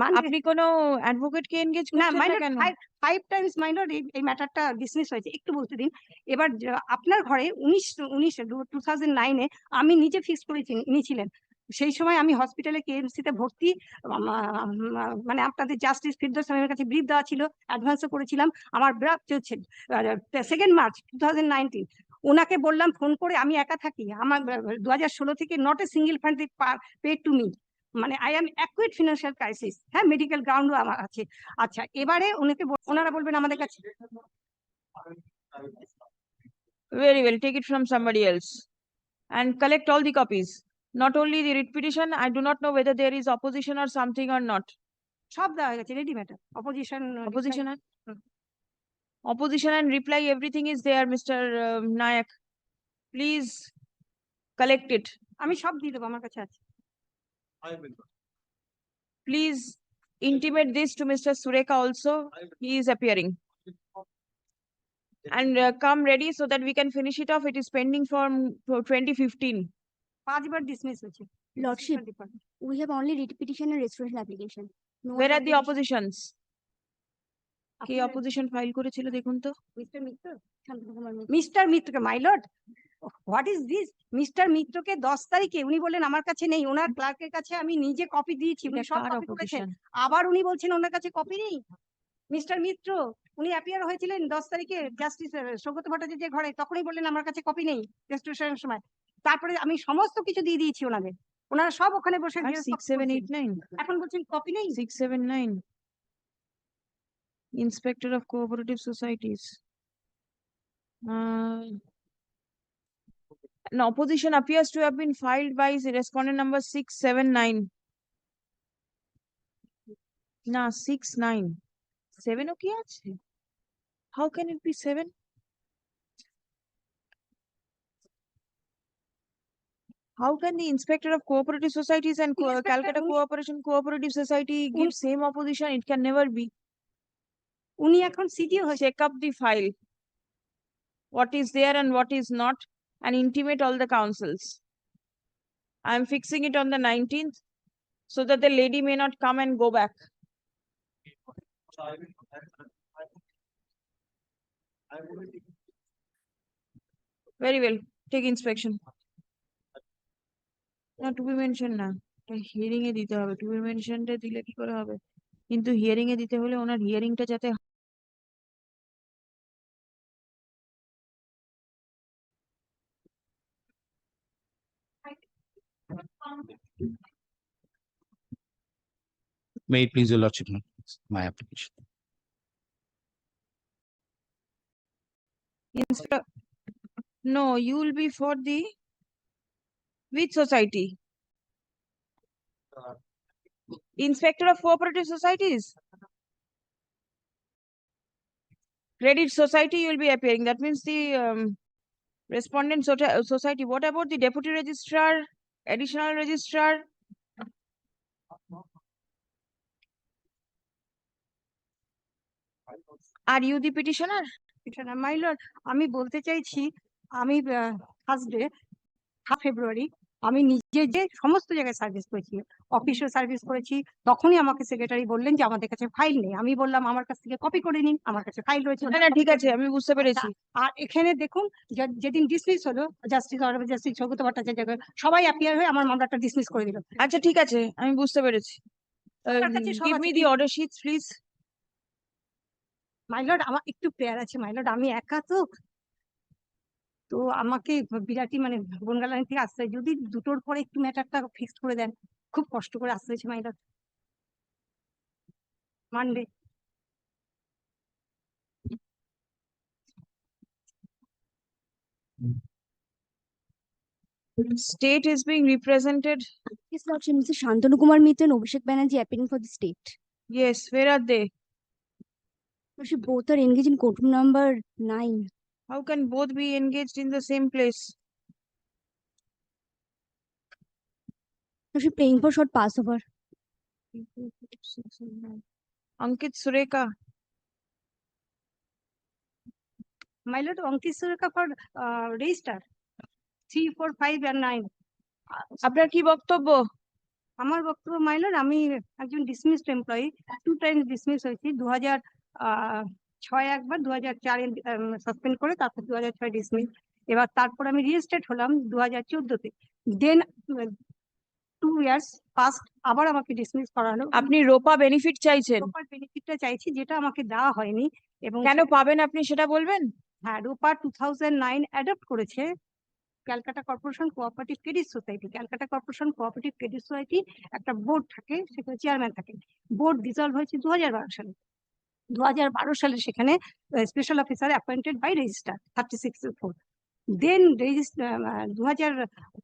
মানে আপনি কোনো অ্যাডভোকেট কে এনগেজ না কেন? ফাইভ টাইমস মাইলর এই ম্যাটারটা ডিসমিস হয়েছে। একটু বলতে দিন। এবার আপনার ঘরে উনিশ উনিশ টু থাউজেন্ড নাইনে আমি নিজে ফিক্স করেছি নিয়েছিলেন সেই সময় আমি হসপিটালে কেএমসি তে ভর্তি মানে আপনাদের জাস্টিস ফিরদৌস সাহেবের কাছে ব্রিফ দেওয়া ছিল অ্যাডভান্সও করেছিলাম। আমার ব্রাক চলছে second March two thousand nineteen ওনাকে বললাম ফোন করে আমি একা থাকি। আমার দু হাজার ষোলো থেকে not a single fund paid to me মানে I am acute financial crisis হ্যাঁ মেডিকেল গ্রাউন্ডও আমার আছে। আচ্ছা এবারে ওনাকে ওনারা বলবেন আমাদের কাছে। Very well take it from somebody else and collect all the copies not only the repetition I do not know whether there is opposition or something or not সব দেওয়া হয়ে গেছে ready matter opposition opposition opposition and reply everything is there mister Nayak please collected আমি সব দিয়ে দেবো আমার কাছে আছে। Please intimate this to Mr. Sureka also. He is appearing. And uh, come ready so that we can finish it off. It is pending from twenty fifteen. পাঁচবার dismiss হয়েছে Lordship, we have only writ petition and restoration application. No Where are the application. oppositions? K opposition file করেছিল দেখুন তো? Mister Mitra শান্তকুমার Mitra. Mister মিত্রকে my lord What is this mister মিত্রকে দশ তারিখে উনি বললেন আমার কাছে নেই। ওনার ক্লার্কের কাছে আমি নিজে কপি দিয়েছি উনি সব কপি করেছেন। আবার উনি বলছেন ওনার কাছে কপি নেই? মিস্টার মিত্র উনি অ্যাপিয়ার হয়েছিলেন দশ তারিখে জাস্টিস সৌগত ভট্টাচার্যের ঘরে তখনই বললেন আমার কাছে কপি নেই। রেজিস্ট্রেশনের সময়। তারপরে আমি সমস্ত কিছু দিয়ে দিয়েছি ওনাদের। ওনারা সব ওখানে বসে. এখন বলছেন কপি নেই? Six, seven, nine. Inspector of Cooperative Societies. Uh, An opposition appears to have been filed by the respondent number six, seven, nine. না, six, nine. Seven ও কি আছে? How can it be seven? How can the Inspector of Cooperative Societies and Co- Inspector Calcutta উনি- Cooperation Cooperative Society give same opposition? It can never be. উনি এখন CTO হয়েছে check up the file. What is there and what is not and intimate all the councils. I am fixing it on the nineteenth so that the lady may not come and go back. Very well, take inspection. না to be mentioned না, এটা hearing এ দিতে হবে, to be mentioned এ দিলে কি করে হবে? কিন্তু hearing এ দিতে হলে ওনার hearing টা যাতে May it please your lordship, my application. Inspector, no, you will be for the which society? Inspector of Cooperative Societies? Credit Society you will be appearing, that means the um respondent sota- society, what about the deputy registrar, additional registrar? Are you the petitioner? my lord ami আমি বলতে চাইছি আমি day day ফেব্রুয়ারি আমি নিজে যে সমস্ত জায়গায় service করেছি অফিসে সার্ভিস করেছি তখনই আমাকে সেক্রেটারি বললেন যে আমাদের কাছে ফাইল নেই। আমি বললাম আমার কাছ থেকে কপি করে নিন আমার কাছে ফাইল রয়েছে। না না ঠিক আছে আমি বুঝতে পেরেছি। আর এখানে দেখুন যেদিন ডিসমিস হলো justice honourable justice Saugata Bhattacharya সবাই অ্যাপিয়ার হয়ে আমার মামলাটা ডিসমিস করে দিল। আচ্ছা ঠিক আছে আমি বুঝতে পেরেছি। Give me the order sheets please my lord আমার একটু প্রেয়ার আছে মাইলড আমি একা তো তো আমাকে বিরাটি মানে বনগালানি থেকে আসতে যদি দুটোর পরে একটু ম্যাটারটা ফিক্সড করে দেন খুব কষ্ট করে আসতে হয়েছে my lord Monday State is being represented. Yes, Lordship, Mr. Shantanu Kumar Mitra and Abhishek Banerjee appearing for the state. Yes, where are they? Lordship, both are engaged in courtroom number nine. How can both be engaged in the same place? Lordship, playing for short passover. Ankit Sureka, my lord Ankit Surekha for register three four five and nine আপনার কি বক্তব্য? আমার বক্তব্য my lord আমি একজন dismissed employee two times dismiss হয়েছি দু হাজার আহ, ছয় একবার দু হাজার চারে সাসপেন্ড করে তারপর দু হাজার ছয় ডিসমিস এবার তারপর আমি রিজিস্টার্ড হলাম দু হাজার চোদ্দতে দেন টু ইয়ার্স পাস্ট আবার আমাকে ডিসমিস করা হলো আপনি রোপা বেনিফিট চাইছেন? প্রপার বেনিফিটটা চাইছি যেটা আমাকে দেওয়া হয়নি। এবং কেন পাবেন আপনি সেটা বলবেন? হ্যাঁ ROPA two thousand nine adopt করেছে Calcutta corporation cooperative credit society Calcutta corporation cooperative credit society একটা বোর্ড থাকে সেখানে চেয়ারম্যান থাকে। বোর্ড ডিসলভ হয়েছে দু হাজার বারো সালে। দু হাজার বারো সালে সেখানে special officer appointed by register thirty six four then register দু হাজার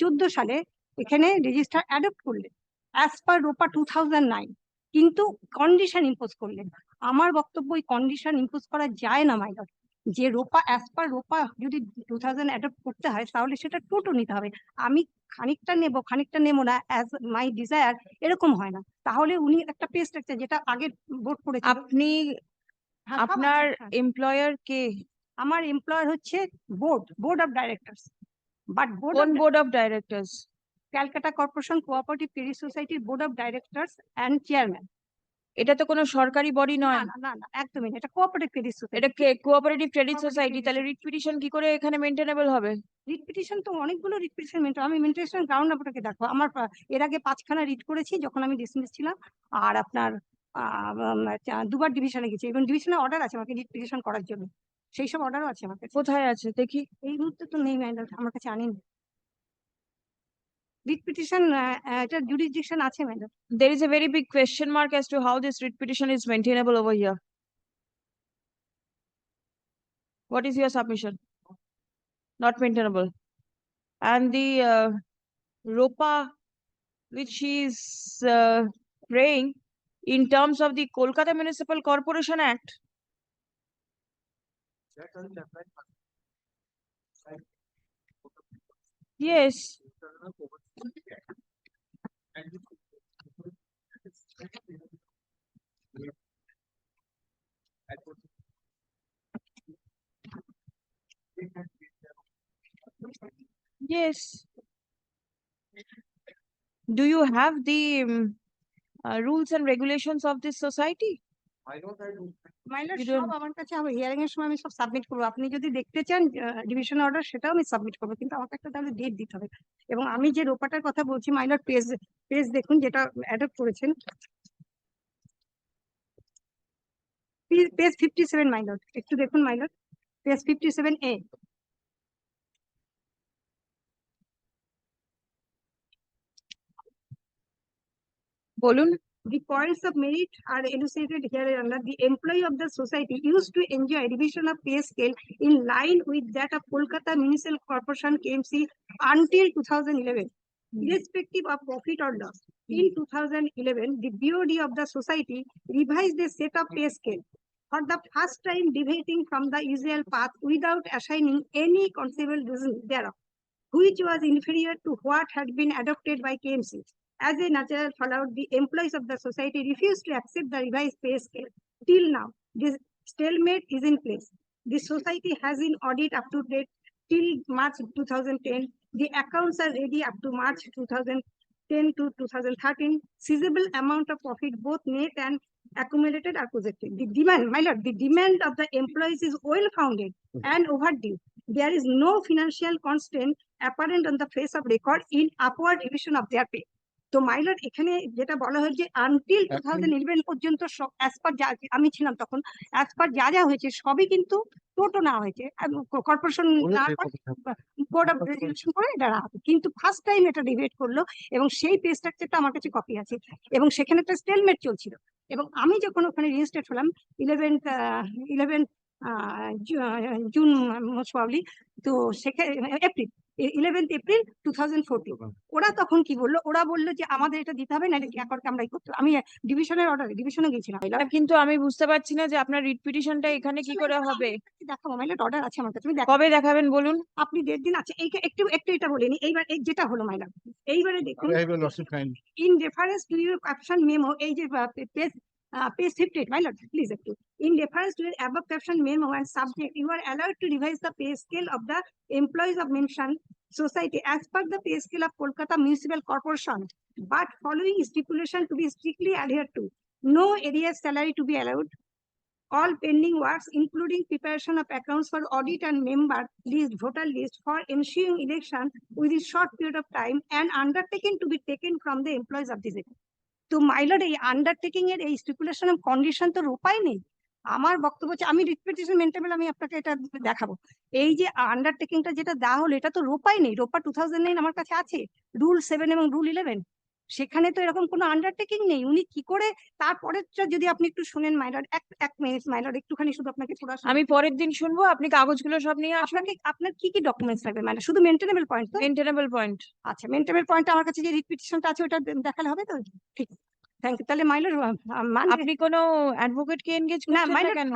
চোদ্দ সালে এখানে রেজিস্টার অ্যাডপ্ট করলেন as per ROPA two thousand nine কিন্তু কন্ডিশন ইম্পোজ করলেন। আমার বক্তব্য ওই কন্ডিশন ইম্পোজ করা যায় না মাইলর যে রোপা অ্যাজ পার রোপা যদি টু থাউজেন্ড অ্যাডপ্ট করতে হয় তাহলে সেটা টোটো নিতে হবে। আমি খানিকটা নেব খানিকটা নেব না অ্যাজ মাই ডিজায়ার এরকম হয় না। তাহলে উনি একটা পে স্ট্রাকচার যেটা আগে বোর্ড করে আপনি আপনার এমপ্লয়ার কে? আমার এমপ্লয়ার হচ্ছে board board of directors but board কোন board of directors Calcutta corporation cooperative credit সোসাইটির board of directors and chairman এটা তো কোনো সরকারি বডি নয়। না না না একদমই না, এটা কোঅপারেটিভ ক্রেডিট সোসাইটি এটা কোঅপারেটিভ ক্রেডিট সোসাইটি তাহলে রিট পিটিশন কি করে এখানে মেনটেনেবল হবে? রিট পিটিশন তো অনেকগুলো রিট পিটিশন মেন্ট আমি মেন্টেশন গ্রাউন্ড আপনাকে দেখো আমার এর আগে পাঁচখানা রিট করেছি যখন আমি ডিসমিস ছিলাম আর আপনার চা- দুবার ডিভিশনে গেছি এবং ডিভিশনে অর্ডার আছে আমাকে রিট পিটিশন করার জন্য। সেই সব অর্ডারও আছে আমার কাছে। কোথায় আছে? দেখি। এই মুহূর্তে তো নেই আমার কাছে আনিনি। রিট পিটিশন এটা জুরিসডিকশন আছে madam there is a very big question mark as to how this writ petition is maintainable over here. What is your submission? Not maintainable. And the uh, ROPA which she is uh, praying in terms of the Kolkata Municipal Corporation Act. Yes, yes. Do you have the um, uh, rules and regulations of this society? মাইলার সব আমার কাছে hearing এর সময় আমি সব submit করব। আপনি যদি দেখতে চান ডিভিশন অর্ডার সেটাও আমি সাবমিট করব। কিন্তু আমাকে একটা তাহলে ডেট দিতে হবে। এবং আমি যে রোপাটার কথা বলছি মাইলার পেজ পেজ দেখুন যেটা অ্যাডপ্ট করেছেন। পেজ ফিফটি সেভেন মাইলর একটু দেখুন my lord page fifty seven এ বলুন। The points of merit are elucidated here under the employee of the society used to enjoy division of pay scale in line with that of Kolkata Municipal Corporation KMC until two thousand eleven. Hmm. Irrespective of profit or loss, in hmm. thousand eleven, the BOD of the society revised the set of pay scale for the first time deviating from the usual path without assigning any conceivable reason thereof, which was inferior to what had been adopted by KMC. As a natural fallout, the employees of the society refused to accept the revised pay scale. Till now, this stalemate is in place. The society has in audit up to date till March two thousand ten. The accounts are ready up to March two thousand ten to two thousand thirteen. Seizable amount of profit, both net and accumulated are projected. The demand, my lord, the demand of the employees is well founded mm-hmm. and overdue. There is no financial constraint apparent on the face of record in upward revision of their pay. তো মাইলর এখানে যেটা বলা হয় যে until two thousand eleven পর্যন্ত সব as per যা আমি ছিলাম তখন অ্যাজ পার যা যা হয়েছে সবই কিন্তু টোটো না হয়েছে। কর্পোরেশন বোর্ড অফ রেজুলেশন করে এটা রাখা। কিন্তু ফার্স্ট টাইম এটা ডিবেট করল এবং সেই পে স্ট্রাকচারটা আমার কাছে কপি আছে এবং সেখানে একটা স্টেলমেট চলছিল। এবং আমি যখন ওখানে রেজিস্টার্ড হলাম eleventh eleventh June most probably তো সেখানে April eleventh April two thousand fourteen ওরা তখন কি বলল? ওরা বলল যে আমাদের এটা দিতে হবে না অ্যাকর্ডকে আমরা করতে। আমি ডিভিশনের অর্ডারে ডিভিশনে গেছিলাম। কিন্তু আমি বুঝতে পারছি না যে আপনার রিট পিটিশনটা এখানে কি করে হবে। দেখো মাইলেট অর্ডার আছে আমার কাছে কবে দেখাবেন বলুন? আপনি দেড় দিন আছে এই একটু একটু এটা বলিনি এইবার এই যেটা হলো ম্যাডাম এইবারে দেখুন। In reference to your caption memo, এই যে Uh, pay page 58, my lord, please active. In reference to the above caption memo and subject, you are allowed to revise the pay scale of the employees of mentioned society as per the pay scale of Kolkata Municipal Corporation, but following stipulation to be strictly adhered to. No area salary to be allowed. All pending works, including preparation of accounts for audit and member list, voter list for ensuing election within short period of time and undertaken to be taken from the employees of this. তো মাইলর এই undertaking এর, এই স্টিপুলেশন condition তো রূপাই নেই। আমার বক্তব্য হচ্ছে, আমি রিপিটেশন মেনটেবল আমি আপনাকে এটা দেখাবো। এই যে আন্ডারটেকিংটা যেটা দেওয়া হলো, এটা তো রোপাই নেই। রোপা টু থাউজেন্ড নাইন আমার কাছে আছে। রুল সেভেন এবং রুল ইলেভেন সেখানে তো এরকম কোনো আন্ডারটেকিং নেই। উনি কি করে তারপরেরটা যদি আপনি একটু শুনেন মাইলর এক এক মিনিট মাইলর একটুখানি শুধু আপনাকে আমি পরের দিন শুনব আপনি কাগজগুলো সব নিয়ে আপনাকে আপনার কি কি ডকুমেন্টস লাগবে মানে শুধু মেনটেনেবল পয়েন্ট তো? মেনটেনেবল পয়েন্ট আচ্ছা মেনটেনেবল পয়েন্ট আমার কাছে যে রিপিটিশনটা আছে ওটা দেখালে হবে তো? ঠিক থ্যাংক ইউ। তাহলে মাইলর আপনি কোনো অ্যাডভোকেট কে এনগেজ না করছেন না মাইনর কেন?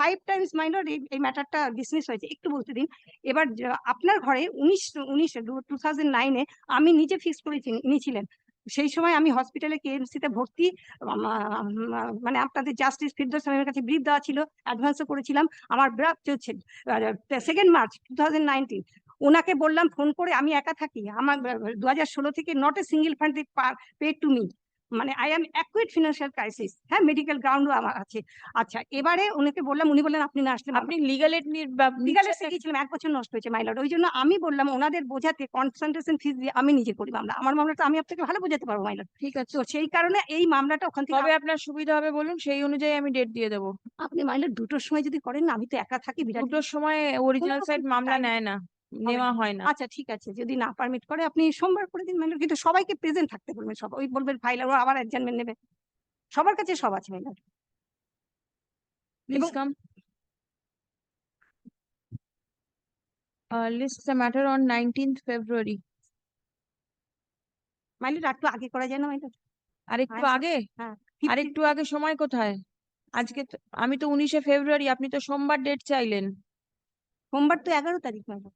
ফাইভ টাইমস মাইনর এই ম্যাটারটা ডিসমিস হয়েছে। একটু বলতে দিন। এবার আপনার ঘরে উনিশ উনিশ টু থাউজেন্ড নাইনে আমি নিজে ফিক্স করেছি নিয়েছিলেন সেই সময় আমি হসপিটালে কেএমসি তে ভর্তি মানে আপনাদের জাস্টিস ফিরদৌস সাহেবের কাছে ব্রিফ দেওয়া ছিল অ্যাডভান্সও করেছিলাম। আমার ব্রাক চলছে second March two thousand nineteen ওনাকে বললাম ফোন করে আমি একা থাকি। আমার দু হাজার ষোলো থেকে not a single fund pay to me মানে I am acute financial crisis হ্যাঁ মেডিকেল গ্রাউন্ডও আমার আছে। আচ্ছা এবারে উনাকে বললাম উনি বললেন আপনি না আসলে আপনি লিগাল এড লিগালে শিখেছিলাম এক বছর নষ্ট হয়েছে মাইলড ওই জন্য আমি বললাম ওনাদের বোঝাতে কনসেন্ট্রেশন ফিস দিয়ে আমি নিজে করি মামলা। আমার মামলাটা আমি আপনাকে ভালো বোঝাতে পারব মাইলড ঠিক আছে। তো সেই কারণে এই মামলাটা ওখান থেকে কবে আপনার সুবিধা হবে বলুন? সেই অনুযায়ী আমি ডেট দিয়ে দেবো। আপনি মাইলড দুটোর সময় যদি করেন না আমি তো একা থাকি বিরাট দুটোর সময় অরিজিনাল সাইড মামলা নেয় না। নেওয়া হয় না। আচ্ছা ঠিক আছে যদি না পারমিট করে আপনি সোমবার করে দিন মাইলর কিন্তু সবাইকে প্রেজেন্ট থাকতে বলবেন সব। ওই বলবেন ফাইল আর আবার অ্যাডজাইনমেন্ট নেবে। সবার কাছে সব আছে my lord please come Uh, list the matter on nineteenth February. My lord একটু আগে করা যায় না মাইলর আর একটু আগে? হ্যাঁ আর একটু আগে সময় কোথায়? আজকে আমি তো উনিশে ফেব্রুয়ারি আপনি তো সোমবার ডেট চাইলেন। সোমবার তো এগারো তারিখ মাইলর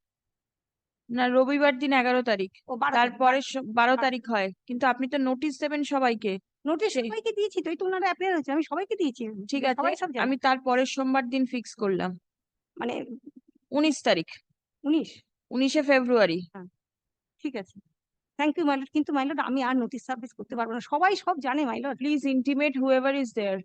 না রবিবার দিন এগারো তারিখ। ও বারো তারিখ। তারপরে স- বারো। তারিখ হয়। কিন্তু আপনি তো নোটিশ দেবেন সবাইকে। নোটিশ সেই- সবাইকে দিয়েছি তো ওনারা অ্যাপিয়ার হয়েছে আমি সবাইকে দিয়েছি। ঠিক আছে সবাই সব জানে। আমি তারপরের সোমবার দিন ফিক্স করলাম। মানে উনিশ তারিখ। উনিশ? উনিশে ফেব্রুয়ারি। ঠিক আছে। থ্যাংক ইউ মাইলর কিন্তু মাইলর আমি আর নোটিশ সার্ভিস করতে পারব না। সবাই সব জানে my lord please intimate whoever is there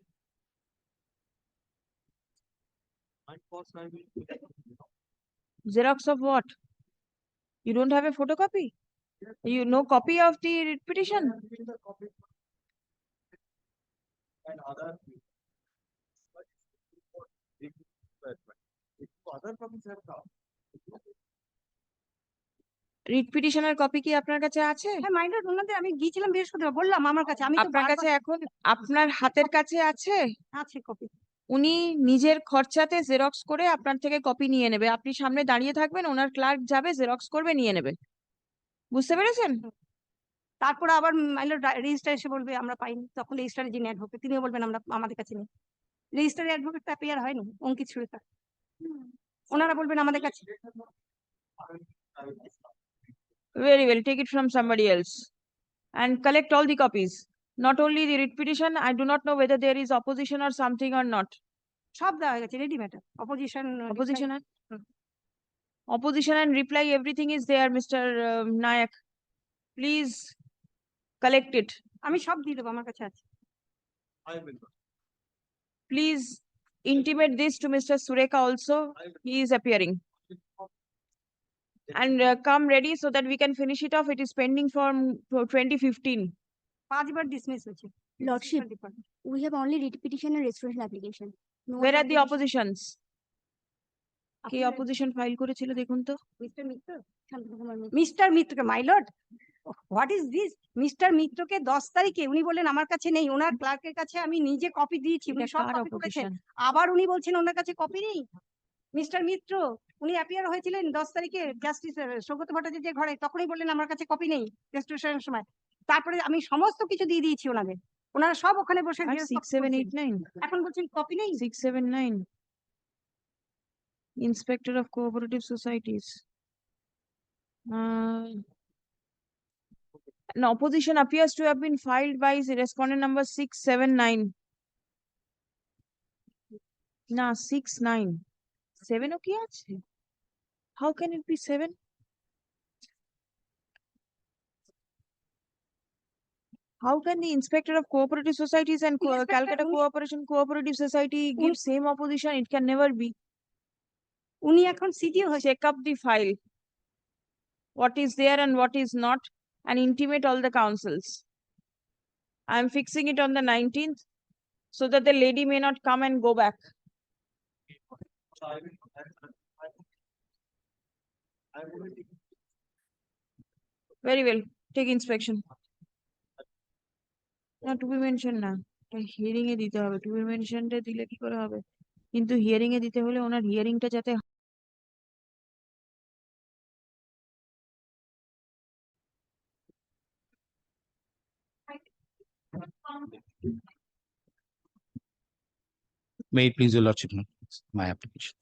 xerox of what? You don't have a photocopy? You no copy of the petition? And other. Other copies have come. Writ পিটিশনের copy কি আপনার কাছে আছে হ্যাঁ মাইলর ওনাদের আমি গিয়েছিলাম বৃহস্পতিবার বললাম আমার কাছে আমি তো আপনার কাছে এখন আপনার হাতের কাছে আছে আছে কপি উনি নিজের খরচাতে জেরক্স করে আপনার থেকে কপি নিয়ে নেবে। আপনি সামনে দাঁড়িয়ে থাকবেন ওনার ক্লার্ক যাবে জেরক্স করবে নিয়ে নেবে। বুঝতে পেরেছেন? তারপরে আবার রেজিস্টার এসে বলবে আমরা পাইনি। তখন রেজিস্টারে যিনি অ্যাডভোকেট তিনিও বলবেন আমরা আমাদের কাছে নেই। রেজিস্টারে অ্যাডভোকেট অ্যাপিয়ার হয়নি অঙ্কিত সুরেখা। ওনারা বলবেন আমাদের কাছে Very well, take it from somebody else. And collect all the copies. Not only the writ petition, I do not know whether there is opposition or something or not. সব দেওয়া হয়ে গেছে ready matter opposition Opposition and Hmm. opposition and reply, everything is there, Mr. um, Nayak. Please collect it. আমি সব দিয়ে দেবো আমার কাছে আছে I will. Please intimate this to Mr. Sureka also. I will. He is appearing. And uh, come ready so that we can finish it off. It is pending from twenty fifteen. পাঁচবার dismiss হয়েছে। Have only writ petition and restoration application. No Where other are the oppositions? K opposition file করেছিল দেখুন তো? Mister Mitra. Mister মিত্রকে my lord what is this mister মিত্রকে দশ তারিখে উনি বললেন আমার কাছে নেই। ওনার ক্লার্কের কাছে আমি নিজে কপি দিয়েছি। উনি সব কপি করেছেন। আবার উনি বলছেন ওনার কাছে কপি নেই? মিস্টার মিত্র উনি অ্যাপিয়ার হয়েছিলেন দশ তারিখে। জাস্টিস সৌগত ভট্টাচার্যের ঘরে। তখনই বললেন আমার কাছে কপি নেই রেজিস্ট্রেশনের সময়। তারপরে আমি সমস্ত কিছু দিয়ে দিয়েছি ওনাদের ওনারা সব ওখানে বসে. এখন বলছেন কপি নেই seven, nine. Inspector of Cooperative Societies. Uh, An opposition appears to have been filed by respondent number six, seven, nine. না six, nine. Seven ও কি আছে? How can it be seven? How can the inspector of cooperative societies and co- Inspector Calcutta উনি- Cooperation Cooperative Society give same opposition? It can never be. উনি এখন সিডিও হয়েছে Check up the file. What is there and what is not and intimate all the councils. I am fixing it on the nineteenth so that the lady may not come and go back. So I will. I will- I will. Very well, take inspection. না to be mention না। Hearing এ দিতে হবে। Two B মেনশনটা দিলে কি করে হবে? কিন্তু হিয়ারিং এ দিতে হলে ওনার হিয়ারিংটা যাতে May it please your lordship, my application.